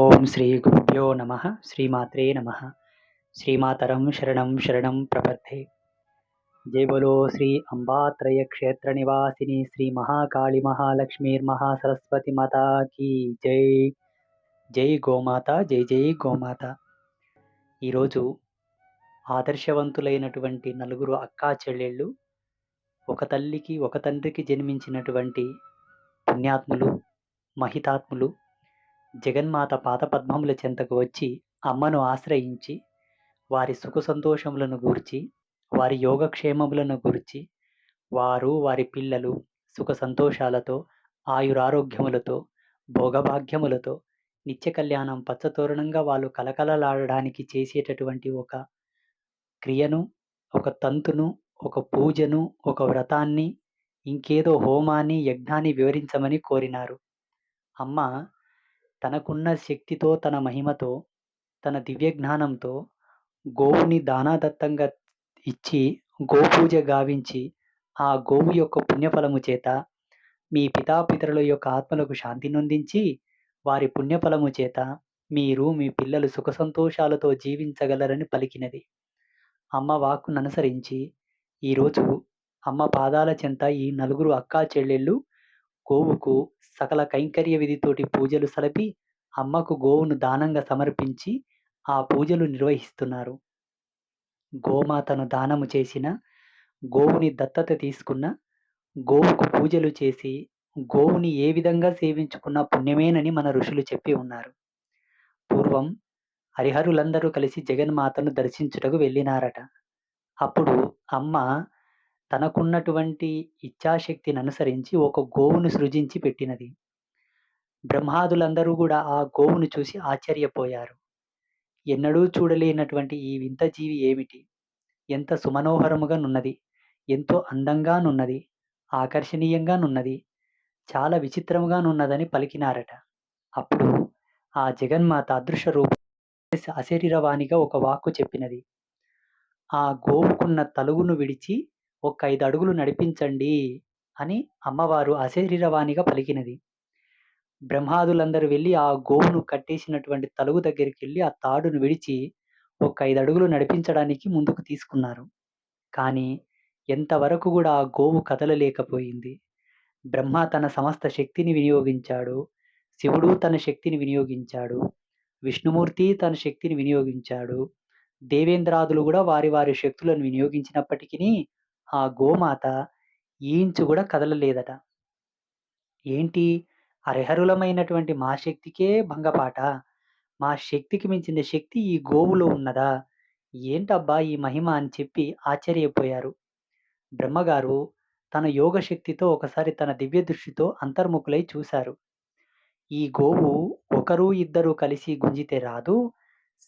ఓం శ్రీ గురుభ్యో నమ శ్రీమాత్రే నమ. శ్రీమాతరం శరణం శరణం ప్రపద్ధే జై బలో శ్రీ అంబాత్రయ క్షేత్ర నివాసిని శ్రీ మహాకాళి మహాలక్ష్మీర్మహాసరస్వతి మాతా కీ జై. జై గోమాత జై జై గోమాత. ఈరోజు ఆదర్శవంతులైనటువంటి నలుగురు అక్కా చెల్లెళ్ళు ఒక తల్లికి ఒక తండ్రికి జన్మించినటువంటి పుణ్యాత్ములు మహితాత్ములు జగన్మాత పాదపద్మముల చెంతకు వచ్చి అమ్మను ఆశ్రయించి వారి సుఖ సంతోషములను గూర్చి వారి యోగక్షేమములను గూర్చి వారు వారి పిల్లలు సుఖ సంతోషాలతో ఆయురారోగ్యములతో భోగభాగ్యములతో నిత్య కళ్యాణం పచ్చతోరణంగా వాళ్ళు కలకలలాడడానికి చేసేటటువంటి ఒక క్రియను ఒక తంతును ఒక పూజను ఒక వ్రతాన్ని ఇంకేదో హోమాన్ని యజ్ఞాన్ని వివరించమని కోరినారు. అమ్మ తనకున్న శక్తితో తన మహిమతో తన దివ్య జ్ఞానంతో గోవుని దానాదత్తంగా ఇచ్చి గోపూజ గావించి ఆ గోవు యొక్క పుణ్యఫలము చేత మీ పితాపితరుల యొక్క ఆత్మలకు శాంతి నొందించి వారి పుణ్యఫలము చేత మీరు మీ పిల్లలు సుఖ సంతోషాలతో జీవించగలరని పలికినది. అమ్మ వాక్కును అనుసరించి ఈరోజు అమ్మ పాదాల చెంత ఈ నలుగురు అక్కా చెల్లెళ్ళు గోవుకు సకల కైంకర్య విధితోటి పూజలు సలపి అమ్మకు గోవును దానంగా సమర్పించి ఆ పూజలు నిర్వహిస్తున్నారు. గోమాతను దానము చేసిన గోవుని దత్తత తీసుకున్న గోవుకు పూజలు చేసి గోవుని ఏ విధంగా సేవించుకున్న పుణ్యమేనని మన ఋషులు చెప్పి ఉన్నారు. పూర్వం హరిహరులందరూ కలిసి జగన్మాతను దర్శించుటకు వెళ్ళినారట. అప్పుడు అమ్మ తనకున్నటువంటి ఇచ్ఛాశక్తిని అనుసరించి ఒక గోవును సృజించి పెట్టినది. బ్రహ్మాదులందరూ కూడా ఆ గోవును చూసి ఆశ్చర్యపోయారు. ఎన్నడూ చూడలేనటువంటి ఈ వింత జీవి ఏమిటి? ఎంత సుమనోహరముగా నున్నది ఎంతో అందంగా నున్నది ఆకర్షణీయంగా నున్నది చాలా విచిత్రముగా నున్నదని పలికినారట. అప్పుడు ఆ జగన్మాత అదృశ్య రూపం అశరీరవాణిగా ఒక వాక్కు చెప్పినది. ఆ గోవుకున్న తలుగును విడిచి ఒక ఐదు అడుగులు నడిపించండి అని అమ్మవారు అశరీరవాణిగా పలికినది. బ్రహ్మాదులందరూ వెళ్ళి ఆ గోవును కట్టేసినటువంటి తలుగు దగ్గరికి వెళ్ళి ఆ తాడును విడిచి ఒక ఐదు అడుగులు నడిపించడానికి ముందుకు తీసుకున్నారు. కానీ ఎంతవరకు కూడా ఆ గోవు కదలలేకపోయింది. బ్రహ్మ తన సమస్త శక్తిని వినియోగించాడు. శివుడు తన శక్తిని వినియోగించాడు. విష్ణుమూర్తి తన శక్తిని వినియోగించాడు. దేవేంద్రాదులు కూడా వారి వారి శక్తులను వినియోగించినప్పటికీ ఆ గోమాత ఈంచు కూడా కదలలేదట. ఏంటి? అర్హరులమైనటువంటి మా శక్తికే భంగపాట? మా శక్తికి మించిన శక్తి ఈ గోవులో ఉన్నదా? ఏంటబ్బా ఈ మహిమ అని చెప్పి ఆశ్చర్యపోయారు. బ్రహ్మగారు తన యోగ శక్తితో ఒకసారి తన దివ్య దృష్టితో అంతర్ముఖులై చూశారు. ఈ గోవు ఒకరు ఇద్దరు కలిసి గుంజితే రాదు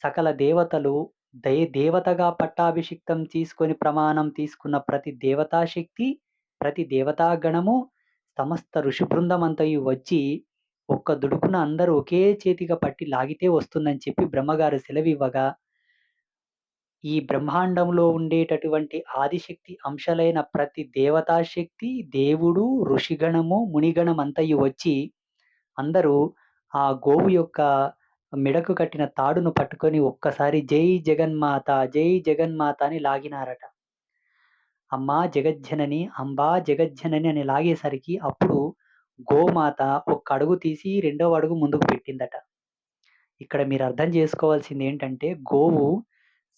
సకల దేవతలు దయ దేవతగా పట్టాభిషిక్తం తీసుకొని ప్రమాణం తీసుకున్న ప్రతి దేవతాశక్తి ప్రతి దేవతాగణము సమస్త ఋషి బృందమంతయు వచ్చి ఒక్క దుడుకున అందరూ ఒకే చేతిగా పట్టి లాగితే వస్తుందని చెప్పి బ్రహ్మగారు సెలవివ్వగా ఈ బ్రహ్మాండంలో ఉండేటటువంటి ఆదిశక్తి అంశాలైన ప్రతి దేవతాశక్తి దేవుడు ఋషిగణము మునిగణం అంతయు వచ్చి అందరూ ఆ గోవు యొక్క మెడకు కట్టిన తాడును పట్టుకొని ఒక్కసారి జై జగన్మాత జై జగన్మాత అని లాగినారట. అమ్మా జగజ్జనని అంబా జగజ్జనని అని లాగేసరికి అప్పుడు గోమాత ఒక్క అడుగు తీసి రెండవ అడుగు ముందుకు పెట్టిందట. ఇక్కడ మీరు అర్థం చేసుకోవాల్సింది ఏంటంటే గోవు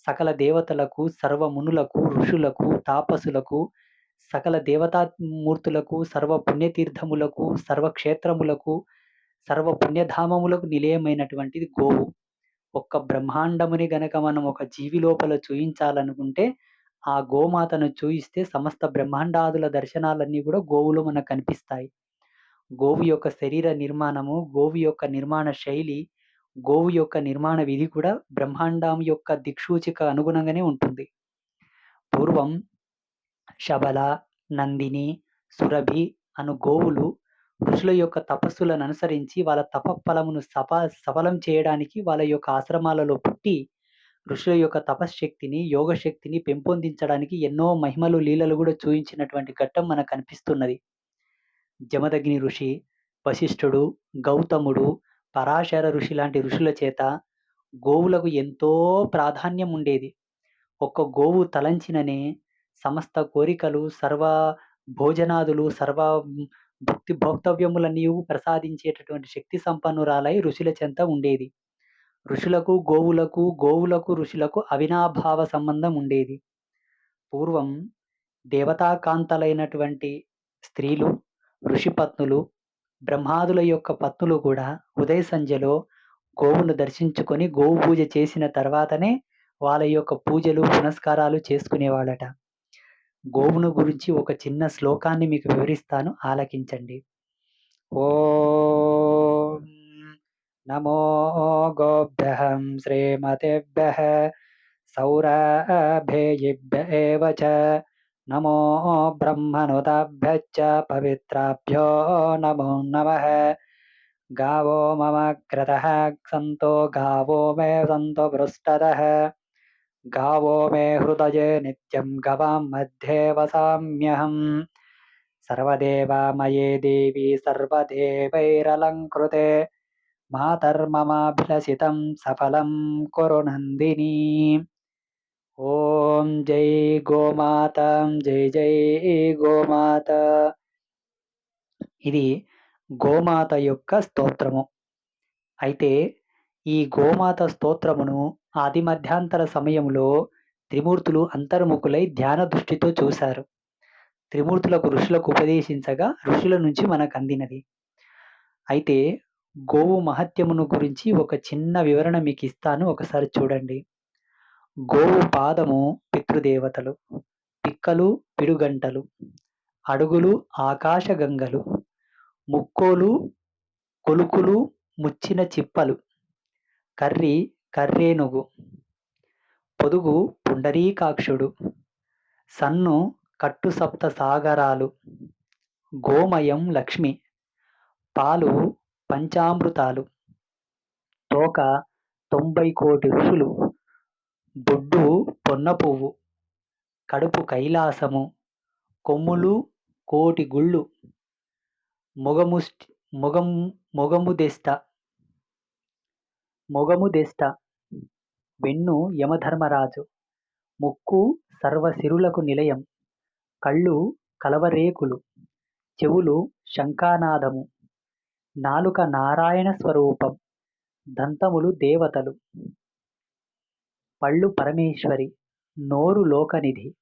సకల దేవతలకు సర్వమునులకు ఋషులకు తాపసులకు సకల దేవతా మూర్తులకు సర్వ పుణ్యతీర్థములకు సర్వక్షేత్రములకు సర్వ పుణ్యధామములకు నిలయమైనటువంటిది గోవు. ఒక్క బ్రహ్మాండముని గనక మనం ఒక జీవి లోపల చూయించాలనుకుంటే ఆ గోమాతను చూయిస్తే సమస్త బ్రహ్మాండాదుల దర్శనాలన్నీ కూడా గోవులో మనకు కనిపిస్తాయి. గోవు యొక్క శరీర నిర్మాణము గోవు యొక్క నిర్మాణ శైలి గోవు యొక్క నిర్మాణ విధి కూడా బ్రహ్మాండం యొక్క దిక్సూచిక అనుగుణంగానే ఉంటుంది. పూర్వం శబల నందిని సురభి అను గోవులు ఋషుల యొక్క తపస్సులను అనుసరించి వాళ్ళ తపఫలమును సఫ సఫలం చేయడానికి వాళ్ళ యొక్క ఆశ్రమాలలో పుట్టి ఋషుల యొక్క తపశ్శక్తిని యోగశక్తిని పెంపొందించడానికి ఎన్నో మహిమలు లీలలు కూడా చూయించినటువంటి ఘట్టం మనకు కనిపిస్తున్నది జమదగ్ని ఋషి వశిష్ఠుడు గౌతముడు పరాశర ఋషి లాంటి ఋషుల చేత గోవులకు ఎంతో ప్రాధాన్యం ఉండేది. ఒక్క గోవు తలంచిననే సమస్త కోరికలు, సర్వ భోజనాదులు, సర్వ భక్తి భుక్తి నీవు ప్రసాదించేటటువంటి శక్తి సంపన్నురాలై ఋషుల చెంత ఉండేది. ఋషులకు, గోవులకు, గోవులకు ఋషులకు అవినాభావ సంబంధం ఉండేది. పూర్వం దేవతాకాంతలైనటువంటి స్త్రీలు, ఋషిపత్నులు, బ్రహ్మాదుల యొక్క పత్నులు కూడా ఉదయ సంధ్యలో గోవును దర్శించుకొని గోవు పూజ చేసిన తర్వాతనే వాళ్ళ యొక్క పూజలు, పునస్కారాలు చేసుకునేవాళ్ళట. గోవును గురించి ఒక చిన్న శ్లోకాన్ని మీకు వివరిస్తాను ఆలకించండి. ఓ నమో గోభ్యహం శ్రీమతేభ్య సౌరభేయిభ్య నమో బ్రహ్మణుతాభ్యశ్చ పవిత్రాభ్యో నమో నమ గావో మమ క్రత సంతో గావో మే సంతో పృష్టతః గావో మే హృదయే నిత్యం గవాం మధ్యే వసామ్యహం సర్వదేవామయే దేవి సర్వదేవైరలంకృతే మాతర్మమాభిలషితం సఫలం కురు నందిని ఓం జై గోమాత జై జై గోమాత ఇది గోమాత యొక్క స్తోత్రము. అయితే ఈ గోమాత స్తోత్రమును ఆది మధ్యాంతర సమయంలో త్రిమూర్తులు అంతర్ముఖులై ధ్యాన దృష్టితో చూశారు. త్రిమూర్తులకు ఋషులకు ఉపదేశించగా ఋషుల నుంచి మనకు అందినది. అయితే గోవు మహత్యమును గురించి ఒక చిన్న వివరణ మీకు ఇస్తాను. ఒకసారి చూడండి. గోవు పాదము పితృదేవతలు పిక్కలు పిడుగంటలు అడుగులు ఆకాశగంగలు ముక్కోలు కొలుకులు ముచ్చిన చిప్పలు కర్రి కర్రేనుగు పొదుగు పుండరీకాక్షుడు. సన్ను కట్టు సప్త సాగరాలు. గోమయం లక్ష్మి. పాలు పంచామృతాలు. తోక తొంభై కోటి ఋషులు. బొడ్డు పొన్న పువ్వు కడుపు కైలాసము. కొమ్ములు కోటి గుళ్ళు. మొగముష్టి మొగం మొగము దెష్ట వెన్ను యమధర్మరాజు. ముక్కు సర్వసిరులకు నిలయం కళ్ళు కలవరేకులు చెవులు శంఖానాదము. నాలుక నారాయణ స్వరూపం దంతములు దేవతలు. పళ్ళు పరమేశ్వరి నోరు లోకనిధి.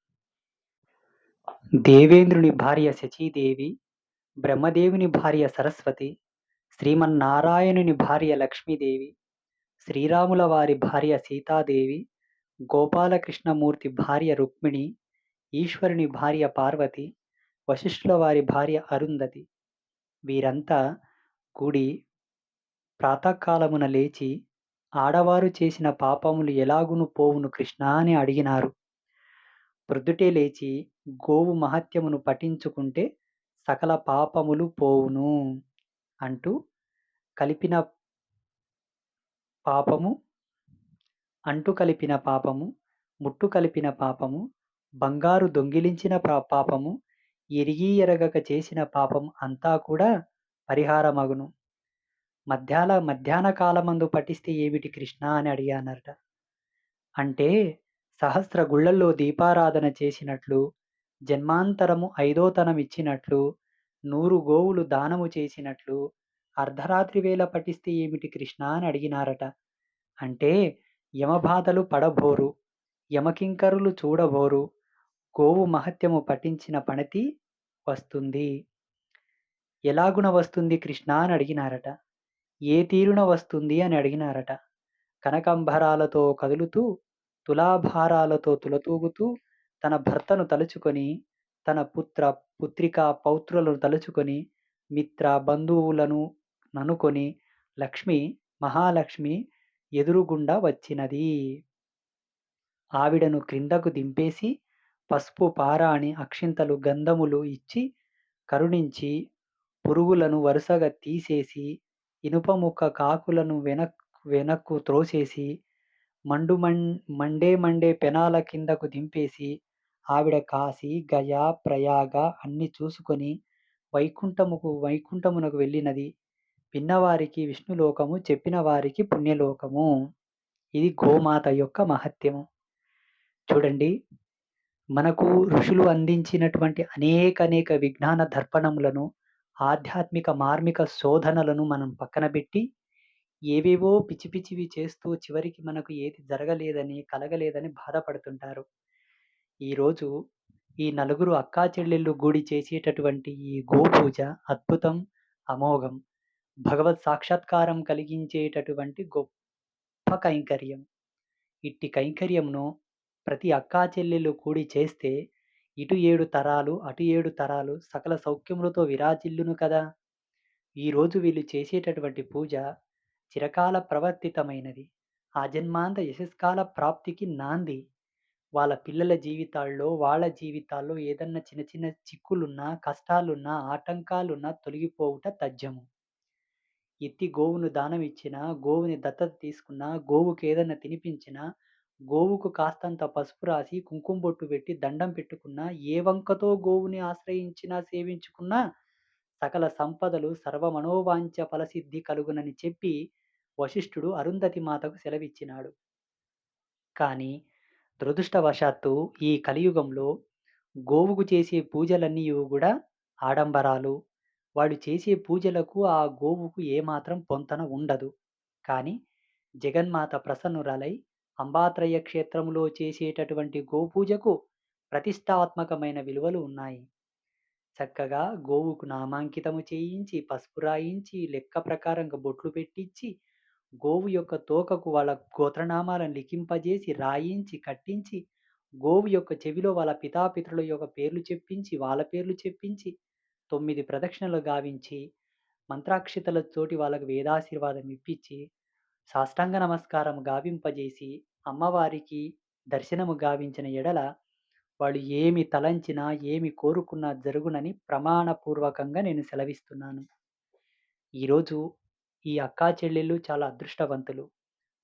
దేవేంద్రుని భార్య శచీదేవి బ్రహ్మదేవుని భార్య సరస్వతి శ్రీమన్నారాయణుని భార్య లక్ష్మీదేవి శ్రీరాముల వారి భార్య సీతాదేవి గోపాలకృష్ణమూర్తి భార్య రుక్మిణి ఈశ్వరుని భార్య పార్వతి వశిష్ఠుల వారి భార్య అరుంధతి. వీరంతా కూడి ప్రాతకాలమున లేచి ఆడవారు చేసిన పాపములు ఎలాగును పోవును కృష్ణ అని అడిగినారు. ప్రొద్దుటే లేచి గోవు మహత్యమును పఠించుకుంటే సకల పాపములు పోవును అంటూ కలిపిన పాపము అంటు కలిపిన పాపము ముట్టు కలిపిన పాపము బంగారు దొంగిలించిన పా- పాపము ఎరిగి ఎరగక చేసిన పాపం అంతా కూడా పరిహారమగును. మధ్యాల మధ్యాహ్న కాలమందు పఠిస్తే ఏమిటి కృష్ణ అని అడిగానట. అంటే సహస్ర గుళ్ళల్లో దీపారాధన చేసినట్లు జన్మాంతరము ఐదోతనం ఇచ్చినట్లు నూరు గోవులు దానము చేసినట్లు అర్ధరాత్రి వేళ పఠిస్తే ఏమిటి కృష్ణ అని అడిగినారట. అంటే యమబాధలు పడబోరు యమకింకరులు చూడబోరు గోవు మహత్యము పఠించిన పణతి వస్తుంది. ఎలాగున వస్తుంది కృష్ణ అని అడిగినారట. ఏ తీరున వస్తుంది అని అడిగినారట. కనకంబరాలతో కదులుతూ తులాభారాలతో తులతూగుతూ తన భర్తను తలుచుకొని తన పుత్ర పుత్రిక పౌత్రులను తలుచుకొని మిత్ర బంధువులను ననుకొని లక్ష్మి మహాలక్ష్మి ఎదురుగుండా వచ్చినది. ఆవిడను క్రిందకు దింపేసి పసుపు పారాణి అక్షింతలు గంధములు ఇచ్చి కరుణించి పురుగులను వరుసగా తీసేసి ఇనుప ముక్క కాకులను వెనక్ వెనక్కు త్రోసేసి మండు మం మండే మండే పెనాల కిందకు దింపేసి ఆవిడ కాశీ గయా ప్రయాగ అన్ని చూసుకొని వైకుంఠముకు వైకుంఠమునకు వెళ్ళినది. విన్నవారికి విష్ణులోకము, చెప్పిన వారికి పుణ్యలోకము. ఇది గోమాత యొక్క మహత్యము. చూడండి మనకు ఋషులు అందించినటువంటి అనేక అనేక విజ్ఞాన దర్పణములను, ఆధ్యాత్మిక మార్మిక శోధనలను మనం పక్కన పెట్టి ఏవేవో పిచ్చి పిచ్చివి చేస్తూ చివరికి మనకు ఏది జరగలేదని, కలగలేదని బాధపడుతుంటారు. ఈరోజు ఈ నలుగురు అక్కా చెల్లెళ్ళు గూడి చేసేటటువంటి ఈ గోపూజ అద్భుతం, అమోఘం. భగవత్ సాక్షాత్కారం కలిగించేటటువంటి గొప్ప కైంకర్యం. ఇట్టి కైంకర్యమును ప్రతి అక్కా చెల్లెలు కూడి చేస్తే ఇటు ఏడు తరాలు, అటు ఏడు తరాలు సకల సౌఖ్యములతో విరాజిల్లును కదా! ఈరోజు వీళ్ళు చేసేటటువంటి పూజ చిరకాల ప్రవర్తితమైనది. ఆ జన్మాంత యశస్కాల ప్రాప్తికి నాంది. వాళ్ళ పిల్లల జీవితాల్లో, వాళ్ళ జీవితాల్లో ఏదన్నా చిన్న చిన్న చిక్కులున్నా, కష్టాలున్నా, ఆటంకాలున్నా తొలగిపోవుట తథ్యము. ఎత్తి గోవును దానం ఇచ్చినా గోవుని దత్తత తీసుకున్నా, ఏదైనా తినిపించినా, గోవుకు కాస్తంత పసుపు రాసి, కుంకుమ బొట్టు పెట్టి దండం పెట్టుకున్నా, ఏ వంకతో గోవుని ఆశ్రయించినా, సేవించుకున్నా సకల సంపదలు సర్వమనోవాంచ ఫలసిద్ధి కలుగునని చెప్పి వశిష్ఠుడు అరుంధతి మాతకు సెలవిచ్చినాడు. కానీ దురదృష్టవశాత్తు ఈ కలియుగంలో గోవుకు చేసే పూజలన్నీ కూడా ఆడంబరాలు. వాళ్ళు చేసే పూజలకు ఆ గోవుకు ఏమాత్రం పొంతన ఉండదు. కానీ జగన్మాత ప్రసన్నురాలై అంబాత్రయ క్షేత్రములో చేసేటటువంటి గోపూజకు ప్రతిష్టాత్మకమైన విలువలు ఉన్నాయి. చక్కగా గోవుకు నామాంకితము చేయించి, పసుపు రాయించి, లెక్క ప్రకారంగా బొట్లు పెట్టించి గోవు యొక్క తోకకు వాళ్ళ గోత్రనామాలను లిఖింపజేసి, రాయించి, కట్టించి, గోవు యొక్క చెవిలో వాళ్ళ పితాపితృల యొక్క పేర్లు చెప్పించి, వాళ్ళ పేర్లు చెప్పించి, తొమ్మిది ప్రదక్షిణలు గావించి, మంత్రాక్షితలతోటి వాళ్ళకు వేదాశీర్వాదం ఇప్పించి సాష్టాంగ నమస్కారం గావింపజేసి, అమ్మవారికి దర్శనము గావించిన ఎడల వాళ్ళు ఏమి తలంచినా, ఏమి కోరుకున్నా జరుగునని ప్రమాణపూర్వకంగా నేను సెలవిస్తున్నాను. ఈరోజు ఈ అక్కా చెల్లెళ్ళు చాలా అదృష్టవంతులు.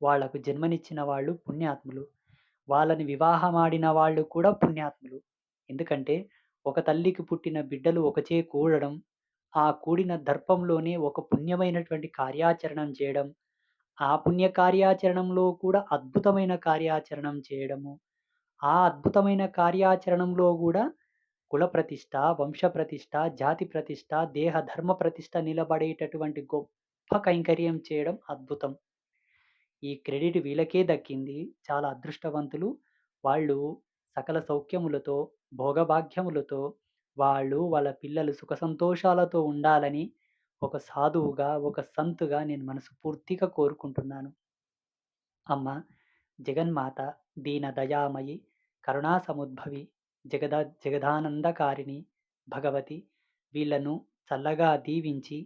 వాళ్ళకు జన్మనిచ్చిన వాళ్ళు పుణ్యాత్ములు. వాళ్ళని వివాహమాడిన వాళ్ళు కూడా పుణ్యాత్ములు. ఎందుకంటే ఒక తల్లికి పుట్టిన బిడ్డలు ఒకచే కూడడం, ఆ కూడిన దర్పంలోనే ఒక పుణ్యమైనటువంటి కార్యాచరణం చేయడం, ఆ పుణ్య కార్యాచరణంలో కూడా అద్భుతమైన కార్యాచరణం చేయడము, ఆ అద్భుతమైన కార్యాచరణంలో గూడా కుల ప్రతిష్ట వంశ ప్రతిష్ట జాతి ప్రతిష్ట దేహ ధర్మ ప్రతిష్ఠ నిలబడేటటువంటి గొప్ప కైంకర్యం చేయడం అద్భుతం. ఈ క్రెడిట్ వీళ్ళకే దక్కింది. చాలా అదృష్టవంతులు. వాళ్ళు సకల సౌఖ్యములతో, భోగభాగ్యములతో వాళ్ళు, వాళ్ళ పిల్లలు సుఖ సంతోషాలతో ఉండాలని ఒక సాధువుగా, ఒక సంతుగా నేను మనస్ఫూర్తిగా కోరుకుంటున్నాను. అమ్మ జగన్మాత, దీన దయామయి, కరుణా సముద్భవి, జగద జగదానందకారిణి భగవతి వీళ్ళను చల్లగా దీవించి,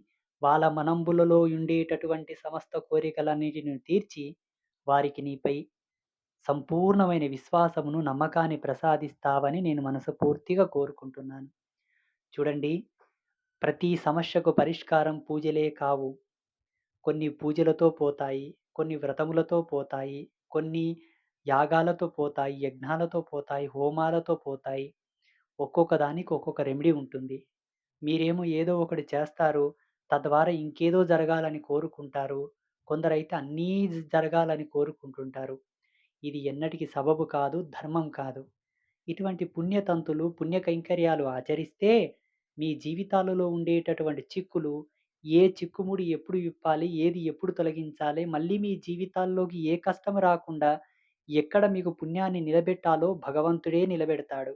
వాళ్ళ మనంబులలో ఉండేటటువంటి సమస్త కోరికలన్నిటిని తీర్చి, వారికి నీపై సంపూర్ణమైన విశ్వాసమును, నమ్మకాన్ని ప్రసాదిస్తావని నేను మనసుపూర్తిగా కోరుకుంటున్నాను. చూడండి ప్రతి సమస్యకు పరిష్కారం పూజలే కావు. కొన్ని పూజలతో పోతాయి. కొన్ని వ్రతములతో పోతాయి. కొన్ని యాగాలతో పోతాయి. యజ్ఞాలతో పోతాయి. హోమాలతో పోతాయి. ఒక్కొక్క దానికి ఒక్కొక్క రెమెడీ ఉంటుంది. మీరేమో ఏదో ఒకటి చేస్తారు. తద్వారా ఇంకేదో జరగాలని కోరుకుంటారు. కొందరైతే అన్నీ జ జరగాలని కోరుకుంటుంటారు. ఇది ఎన్నటికి సబబు కాదు. ధర్మం కాదు. ఇటువంటి పుణ్యతంతులు, పుణ్య కైంకర్యాలు ఆచరిస్తే మీ జీవితాలలో ఉండేటటువంటి చిక్కులు, ఏ చిక్కుముడి ఎప్పుడు విప్పాలి, ఏది ఎప్పుడు తొలగించాలి, మళ్ళీ మీ జీవితాల్లోకి ఏ కష్టం రాకుండా ఎక్కడ మీకు పుణ్యాన్ని నిలబెట్టాలో భగవంతుడే నిలబెడతాడు.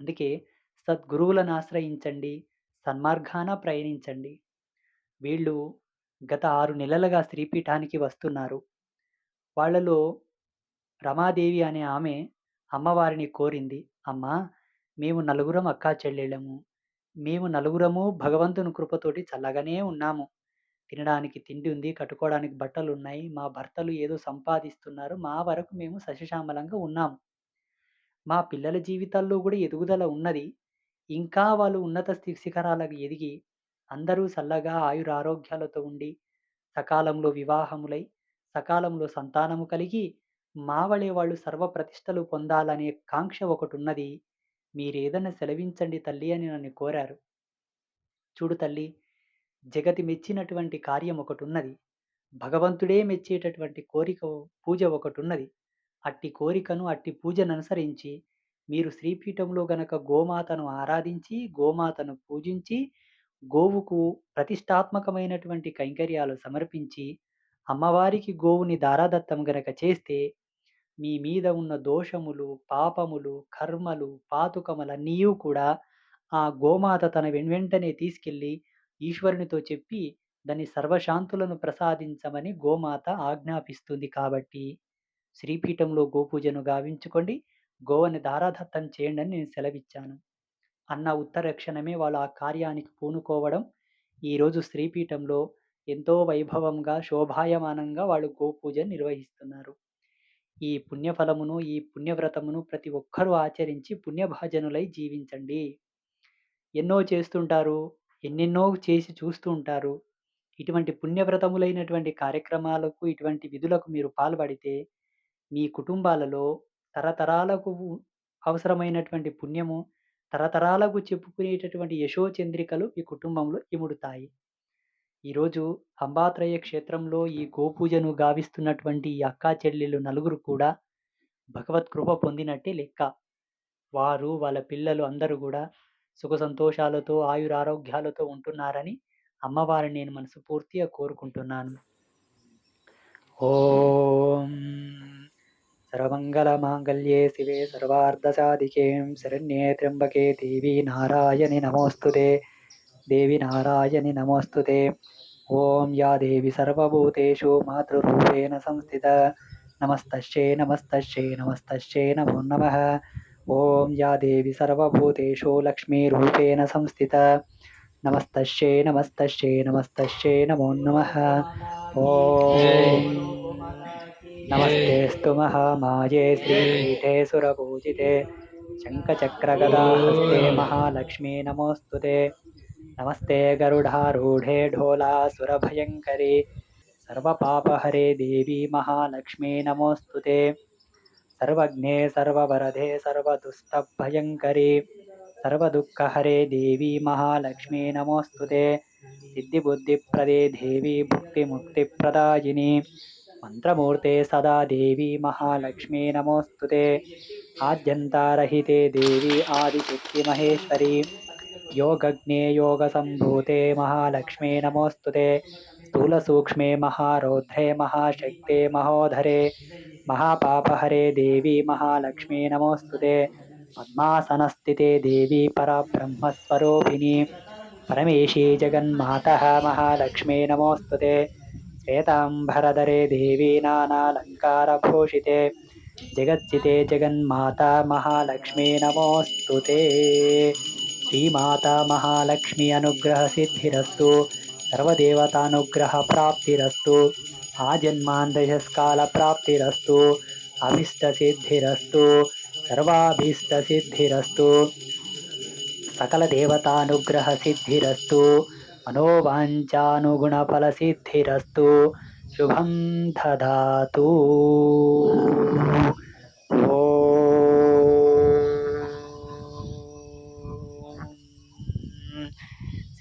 అందుకే సద్గురువులను ఆశ్రయించండి. సన్మార్గాన ప్రయాణించండి. వీళ్ళు గత ఆరు నెలలుగా శ్రీపీఠానికి వస్తున్నారు. వాళ్ళలో రమాదేవి అనే ఆమె అమ్మవారిని కోరింది. అమ్మా! మేము నలుగురం అక్కా చెల్లెళ్ళము. మేము నలుగురము భగవంతుని కృపతోటి చల్లగానే ఉన్నాము. తినడానికి తిండి ఉంది. కట్టుకోవడానికి బట్టలు ఉన్నాయి మా భర్తలు ఏదో సంపాదిస్తున్నారు. మా వరకు మేము సశిశామలంగా ఉన్నాము. మా పిల్లల జీవితాల్లో కూడా ఎదుగుదల ఉన్నది. ఇంకా వాళ్ళు ఉన్నత స్థి శిఖరాలకు ఎదిగి, అందరూ చల్లగా ఆయుర ఆరోగ్యాలతో ఉండి, సకాలంలో వివాహములై, సకాలంలో సంతానము కలిగి, మా వాళ్ళు సర్వ ప్రతిష్టలు పొందాలనే కాంక్ష ఒకటున్నది. మీరేదన్నా సెలవించండి తల్లి అని నన్ను కోరారు. చూడు తల్లి, జగతి మెచ్చినటువంటి కార్యం ఒకటున్నది. భగవంతుడే మెచ్చేటటువంటి కోరిక పూజ ఒకటున్నది. అట్టి కోరికను, అట్టి పూజననుసరించి మీరు శ్రీపీఠంలో గనక గోమాతను ఆరాధించి, గోమాతను పూజించి, గోవుకు ప్రతిష్టాత్మకమైనటువంటి కైంకర్యాలు సమర్పించి, అమ్మవారికి గోవుని దారాదత్తం గనక చేస్తే, మీ మీద ఉన్న దోషములు, పాపములు, కర్మలు, పాతుకములన్నీ కూడా ఆ గోమాత తన వెన్వెంటనే తీసుకెళ్ళి ఈశ్వరునితో చెప్పి, దాని సర్వశాంతులను ప్రసాదించమని గోమాత ఆజ్ఞాపిస్తుంది కాబట్టి, శ్రీపీఠంలో గోపూజను గావించుకోండి. గోవని దారాదత్తం చేయండని నేను సెలవిచ్చాను. అన్న ఉత్తర క్షణమే వాళ్ళు ఆ కార్యానికి పూనుకోవడం, ఈరోజు శ్రీపీఠంలో ఎంతో వైభవంగా, శోభాయమానంగా వాళ్ళు గోపూజను నిర్వహిస్తున్నారు. ఈ పుణ్యఫలమును, ఈ పుణ్యవ్రతమును ప్రతి ఒక్కరూ ఆచరించి పుణ్యభాజనులై జీవించండి. ఎన్నో చేస్తుంటారు. ఎన్నెన్నో చేసి చూస్తూ ఉంటారు. ఇటువంటి పుణ్యవ్రతములైనటువంటి కార్యక్రమాలకు, ఇటువంటి విధులకు మీరు పాల్పడితే, మీ కుటుంబాలలో తరతరాలకు అవసరమైనటువంటి పుణ్యము, తరతరాలకు చెప్పుకునేటటువంటి యశోచంద్రికలు మీ కుటుంబంలో ఇముడుతాయి. ఈరోజు అంబాత్రయ క్షేత్రంలో ఈ గోపూజను గావిస్తున్నటువంటి ఈ అక్కా చెల్లెలు నలుగురు కూడా భగవత్ కృప పొందినట్టే లెక్క. వారు, వాళ్ళ పిల్లలు అందరూ కూడా సుఖ సంతోషాలతో, ఆయురారోగ్యాలతో ఉంటున్నారని అమ్మవారిని నేను మనస్ఫూర్తిగా కోరుకుంటున్నాను. ఓం సర్వమంగళమాంగళ్యే శివే సర్వార్ధసాధికేం శరణ్యే త్ర్యంబకే దేవి నారాయణి నమోస్తుతే దేవి నారాయణి నమోస్తుతే ఓం యా దేవి సర్వభూతేషు మాతృరూపేణ సంస్థిత నమస్తశ్చే నమస్తశ్చే నమస్తశ్చే నమో నమ ఓం యా దేవి సర్వభూతేషు లక్ష్మీరూపేణ సంస్థిత నమస్తశ్చే నమస్తశ్చే నమస్తశ్చే నమో నమ ఓం నమస్తేస్తు మహామాయే శ్రీపీఠే సురపూజితే శంఖచక్రగదాహస్తే మహాలక్ష్మీ నమోస్తుతే నమస్తే గరుడారూఢే ఢోలాసురభయంకరి సర్వపాపహరే దేవి మహాలక్ష్మీ నమోస్తుతే సర్వజ్ఞే సర్వవరదే సర్వదుష్టభయంకరి సర్వదుఃఖహరే దేవి మహాలక్ష్మీ నమోస్తుతే సిద్ధిబుద్ధిప్రదే దేవి భుక్తిముక్తిప్రదాయిని మంత్రమూర్తే సదా దేవి మహాలక్ష్మీ నమోస్తుతే ఆద్యంతారహితే దేవి ఆదిశక్తి మహేశ్వరి యోగజ్ఞే యోగసంభూతే మహాలక్ష్మీ నమోస్తుతే స్థూలసూక్ష్మే మహారౌద్రే మహాశక్తే మహోధరే మహాపాపహరే దేవి మహాలక్ష్మీ నమోస్తుతే పద్మాసనస్థితే దేవి పరబ్రహ్మస్వరూపిణి పరమేశీ జగన్మాతః మహాలక్ష్మీ నమోస్తుతే శ్వేతాంబరధరే దేవి నానాలంకారభూషితే జగత్సితే జగన్మాతా మహాలక్ష్మీ నమోస్తుతే శ్రీమాతా మహాలక్ష్మి श्रीमाता महालक्ष्मी अनुग्रह सिद्धिरस्तु सर्वदेवतानुग्रह प्राप्तिरस्तु आजन्मान्दशस्काल प्राप्तिरस्तु अभिष्टसिद्धिरस्तु, सर्वाभीष्टसिद्धिरस्तु सकलदेवतानुग्रह सिद्धिरस्तु मनोवाञ्चानुगुणफलसिद्धिरस्तु शुभं ददातु।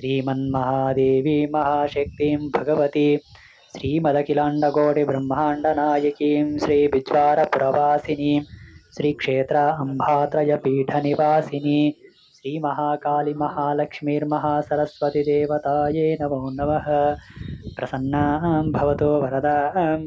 శ్రీమన్మహాదేవి మహాశక్తిం భగవతి శ్రీమదఖిలాండకోటి బ్రహ్మాండనాయకీం శ్రీ బిజ్వారప్రవాసినీం శ్రీక్షేత్ర అంబాత్రయపీఠ నివాసిని శ్రీ మహాకాళి మహాలక్ష్మీర్మహాసరస్వతి దేవతాయే నమో నమః ప్రసన్నాం భవతు వరదాం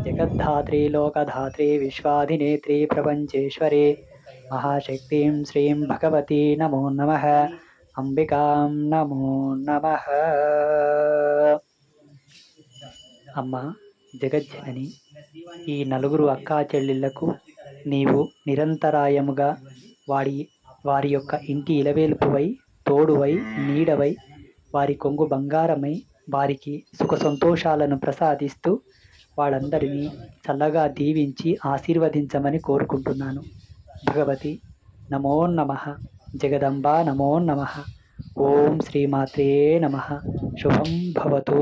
భవతు జగద్ధాత్రి లోకధాత్రి విశ్వాధినేత్రి ప్రపంచేశ్వరి మహాశక్తిం శ్రీం భగవతి నమో నమః అంబికాం నమో నమ అమ్మ జగజ్జనని ఈ నలుగురు అక్కా చెల్లెళ్ళకు నీవు నిరంతరాయముగా వాడి వారి యొక్క ఇంటి ఇలవేల్పువై తోడువై నీడవై వారి కొంగు బంగారమై వారికి సుఖ సంతోషాలను ప్రసాదిస్తూ వాళ్ళందరినీ చల్లగా దీవించి ఆశీర్వదించమని కోరుకుంటున్నాను. భగవతి నమో నమ. జగదంబా నమో నమ. ఓం శ్రీమాత్రే నమ. శుభం భవతు.